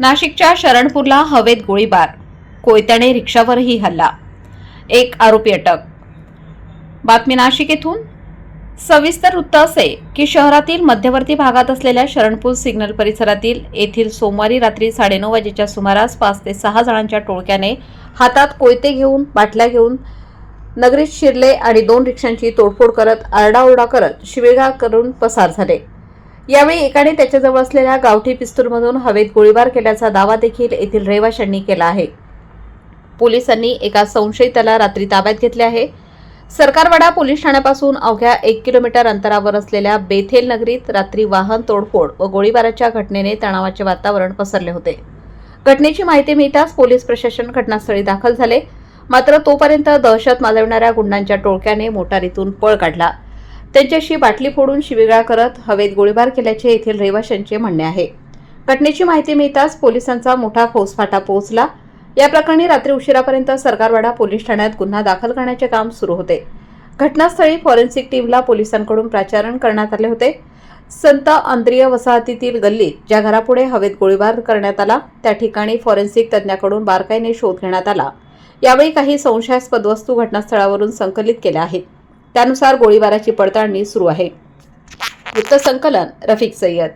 नाशिकच्या शरणपूरला हवेत गोळीबार. कोयत्याने रिक्षावरही हल्ला. एक आरोपी अटक. बातमी नाशिक येथून सविस्तर वृत्त असे की शहरातील मध्यवर्ती भागात असलेल्या शरणपूर सिग्नल परिसरातील येथील सोमवारी रात्री साडेनऊ वाजेच्या सुमारास पाच ते सहा जणांच्या टोळक्याने हातात कोयते घेऊन बाटल्या घेऊन नगरीत शिरले आणि दोन रिक्षांची तोडफोड करत आरडाओरडा करत शिवेगाळ करून पसार झाले. यावेळी एकाने त्याच्याजवळ असलेल्या गावठी पिस्तूलमधून हवेत गोळीबार केल्याचा दावा देखील येथील रहिवाशांनी केला आहे. पोलिसांनी एका संशयिताला रात्री ताब्यात घेतले आहे. सरकारवाडा पोलीस ठाण्यापासून अवघ्या एक किलोमीटर अंतरावर असलेल्या बेथेल नगरीत रात्री वाहन तोडफोड व गोळीबाराच्या घटनेने तणावाचे वातावरण पसरले होते. घटनेची माहिती मिळताच पोलीस प्रशासन घटनास्थळी दाखल झाले. मात्र तोपर्यंत दहशत माजवणाऱ्या गुंडांच्या टोळक्याने मोटारीतून पळ काढला. त्यांच्याशी बाटली फोडून शिवीगाळ करत हवेत गोळीबार केल्याचे येथील रहिवाशांचे म्हणणे आहे. घटनेची माहिती मिळताच पोलिसांचा मोठा फौजफाटा पोहोचला. या प्रकरणी रात्री उशिरापर्यंत सरकारवाडा पोलीस ठाण्यात गुन्हा दाखल करण्याचे काम सुरू होते. घटनास्थळी फॉरेन्सिक टीमला पोलिसांकडून प्राचारण करण्यात आले होते. संत आंद्रिय वसाहतीतील गल्लीत ज्या घरापुढे हवेत गोळीबार करण्यात आला त्या ठिकाणी फॉरेन्सिक तज्ज्ञाकडून बारकाईने शोध घेण्यात आला. यावेळी काही संशयास्पद वस्तू घटनास्थळावरून संकलित केल्या आहेत. त्यानुसार गोळीबाराची पडताळणी सुरू आहे. वृत्तसंकलन रफिक सय्यद